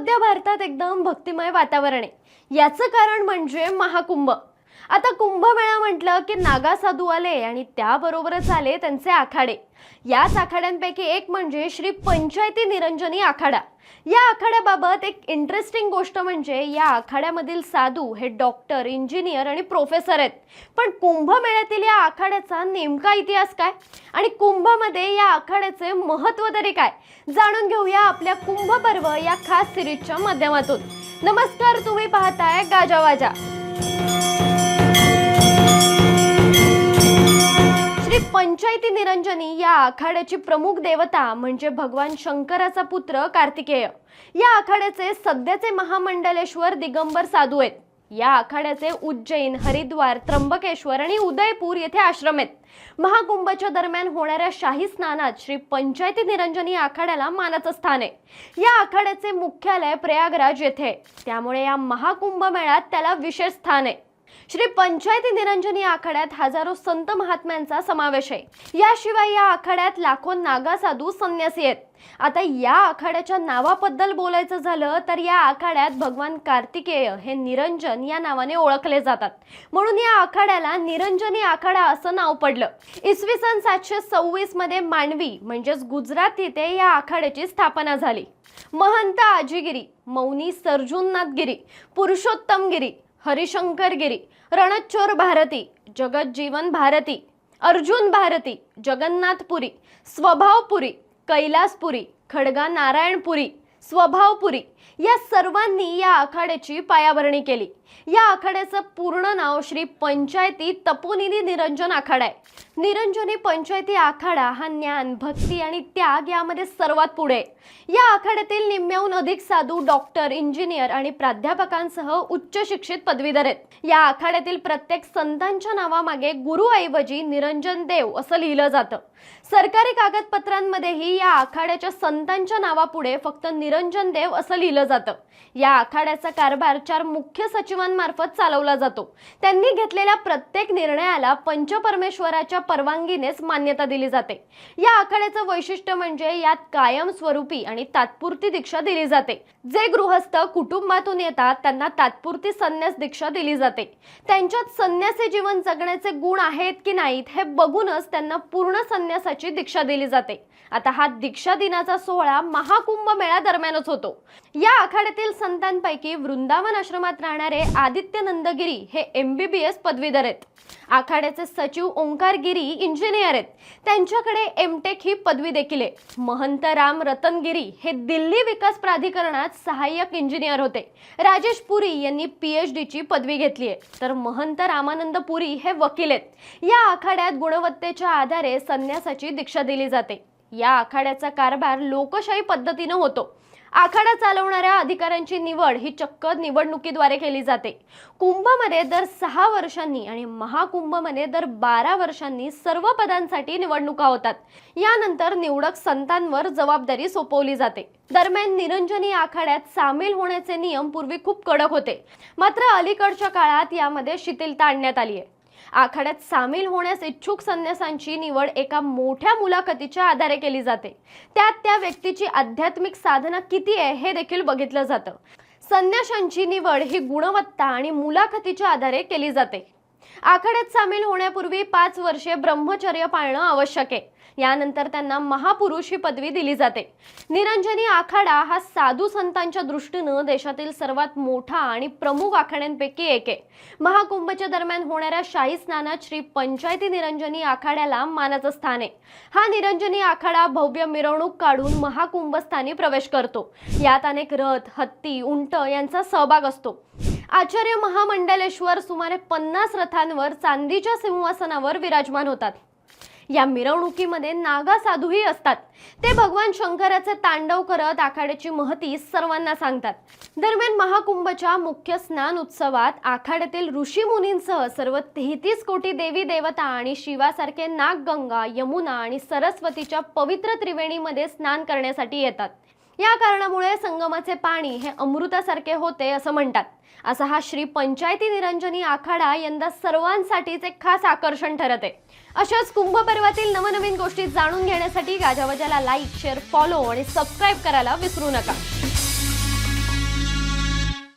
सध्या भारतात एकदम भक्तिमय वातावरण आहे. याचं कारण म्हणजे महाकुंभ. आता कुंभमेळा म्हटलं की नागा साधू आले आणि त्याबरोबरच आले त्यांचे आखाडे. याच आखाड्यांपैकी एक म्हणजे श्री पंचायती निरंजनी आखाडा. या आखाड्याबाबत एक इंटरेस्टिंग गोष्ट म्हणजे या आखाड्यामधील साधू हे डॉक्टर इंजिनियर आणि प्रोफेसर आहेत. पण कुंभमेळ्यातील या आखाड्याचा नेमका इतिहास काय? आणि कुंभमध्ये या आखाड्याचे महत्त्व तरी काय? जाणून घेऊया आपल्या कुंभ पर्व या खास सिरीजच्या माध्यमातून. नमस्कार तुम्ही पाहताय गाजावाजा. पंचायती निरंजनी या आखाड्याची प्रमुख देवता म्हणजे भगवान शंकराचा पुत्र कार्तिकेय. या आखाड्याचे सध्याचे महामंडलेश्वर दिगंबर साधू आहेत. या आखाड्याचे उज्जैन हरिद्वार त्र्यंबकेश्वर आणि उदयपूर येथे आश्रम आहेत. महाकुंभाच्या दरम्यान होणाऱ्या शाही स्नानात श्री पंचायती निरंजनी आखाड्याला मानाचं स्थान आहे. या आखाड्याचे मुख्यालय प्रयागराज येथे त्यामुळे या महाकुंभ मेळ्यात त्याला विशेष स्थान आहे. श्री पंचायती निरंजनी आखाड्यात हजारो संत महात्म्यांचा समावेश आहे. याशिवाय या आखाड्यात लाखो नागा साधू संन्यासी आहेत. आता या आखाड्याच्या नावाबद्दल बोलायचं झालं तर या आखाड्यात भगवान कार्तिकेय हे निरंजन या नावाने ओळखले जातात. म्हणून या आखाड्याला निरंजनी आखाडा असं नाव पडलं. इसवी सन सातशे सव्वीसमध्ये मांडवी म्हणजेच गुजरात येथे या आखाड्याची स्थापना झाली. महंत आजीगिरी मौनी सर्जुननाथगिरी पुरुषोत्तमगिरी हरिशंकर गिरी रणच्चोर भारती जगज्जीवन भारती अर्जुन भारती जगन्नाथपुरी स्वभावपुरी कैलासपुरी खडगा नारायणपुरी स्वभावपुरी या सर्वांनी या आखाड्याची पायाभरणी केली. या आखाड्याचं पूर्ण नाव श्री पंचायती तपोनिधी निरंजन आखाडा आहे. निरंजनी पंचायती आखाडा हा ज्ञान भक्ती आणि त्याग यामध्ये सर्वात पुढे या आखाड्यातील निम्म्याहून अधिक साधू डॉक्टर इंजिनियर आणि प्राध्यापकांसह उच्च शिक्षित पदवीधर आहेत. या आखाड्यातील प्रत्येक संतांच्या नावामागे गुरुऐवजी निरंजन देव असं लिहिलं जातं. सरकारी कागदपत्रांमध्येही या आखाड्याच्या संतांच्या नावापुढे फक्त निरंजन देव असं लिहिलं जातं. या आखाड्याचा कारभार चार मुख्य सचिवांमार्फत चालवला जातो. त्यांनी घेतलेल्या प्रत्येक निर्णयाला पंचपरमेश्वराच्या परवानगीनेच मान्यता दिली जाते. या आखाड्याचं वैशिष्ट्य म्हणजे यात कायमस्वरूपी आणि तात्पुरती दीक्षा दिली जाते. जे गृहस्थ कुटुंबातून येतात त्यांना तात्पुरती संन्यास दीक्षा दिली जाते. त्यांच्यात संन्यासी जीवन जगण्याचे गुण आहेत की नाहीत हे बघूनच त्यांना पूर्ण संन्यासाची दीक्षा दिली जाते. आता हा दीक्षा दिनाचा सोहळा महाकुंभ मेळ्या दरम्यानच होतो. या आखाड्यातील संतांपैकी वृंदावन आश्रमात राहणारे आदित्य नंदगिरी हे एम बी बी एस पदवीधर आहेत. आखाड्याचे सचिव ओंकार गिरी इंजिनियर आहेत. त्यांच्याकडे एमटेक ही पदवी देखील आहे. महंत राम रतनगिरी हे दिल्ली विकास प्राधिकरणात सहाय्यक इंजिनियर होते. राजेश पुरी यांनी पीएच डीची पदवी घेतली आहे. तर महंत रामानंद पुरी हे वकील आहेत. या आखाड्यात गुणवत्तेच्या आधारे संन्यासाची दीक्षा दिली जाते. या आखाड्याचा कारभार लोकशाही पद्धतीनं होतो. आखाडा चालवणाऱ्या अधिकाऱ्यांची निवड ही चक्क निवडणुकीद्वारे केली जाते. कुंभमध्ये दर सहा वर्षांनी आणि महाकुंभमध्ये दर बारा वर्षांनी सर्व पदांसाठी निवडणुका होतात. यानंतर निवडक संतांवर जबाबदारी सोपवली जाते. दरम्यान निरंजनी आखाड्यात सामील होण्याचे नियम पूर्वी खूप कडक होते. मात्र अलीकडच्या काळात यामध्ये शिथिलता आणण्यात आली आहे आखाड्यात सामील होण्यास इच्छुक संन्यासांची निवड एका मोठ्या मुलाखतीच्या आधारे केली जाते. त्यात त्या व्यक्तीची आध्यात्मिक साधना किती आहे हे देखील बघितलं जातं. संन्याशांची निवड ही गुणवत्ता आणि मुलाखतीच्या आधारे केली जाते. आखाड्यात सामील होण्यापूर्वी पाच वर्षे ब्रह्मचर्य पाळणं आवश्यक आहे. यानंतर त्यांना महापुरुष ही पदवी दिली जाते. निरंजनी आखाडा हा साधू संतांच्या दृष्टीनं देशातील सर्वात मोठा आणि प्रमुख आखाड्यांपैकी एक आहे. महाकुंभच्या दरम्यान होणाऱ्या शाही स्नानात श्री पंचायती निरंजनी आखाड्याला मानाचं स्थान आहे. हा निरंजनी आखाडा भव्य मिरवणूक काढून महाकुंभस्थानी प्रवेश करतो. यात अनेक रथ हत्ती उंट यांचा सहभाग असतो. आचार्य महामंडलेश्वर सुमारे पन्नास रथांवर चांदीच्या सिंहासनावर विराजमान होतात. या मिरवणुकीमध्ये नागा साधूही असतात. ते भगवान शंकराचे तांडव करत आखाड्याची महती सर्वांना सांगतात. दरम्यान महाकुंभच्या मुख्य स्नान उत्सवात आखाड्यातील ऋषी मुनींसह सर्व तेहतीस कोटी देवी देवता आणि शिवासारखे नागगंगा यमुना आणि सरस्वतीच्या पवित्र त्रिवेणीमध्ये स्नान करण्यासाठी येतात. या कारणामुळे संगमाचे पाणी हे अमृतासारखे होते असं म्हणतात. असा हा श्री पंचायती निरंजनी आखाडा यंदा सर्वांसाठीच एक खास आकर्षण ठरत आहे. अशाच कुंभ पर्वातील नवनवीन गोष्टी जाणून घेण्यासाठी गाजावाजाला लाईक शेअर फॉलो आणि सबस्क्राईब करायला विसरू नका.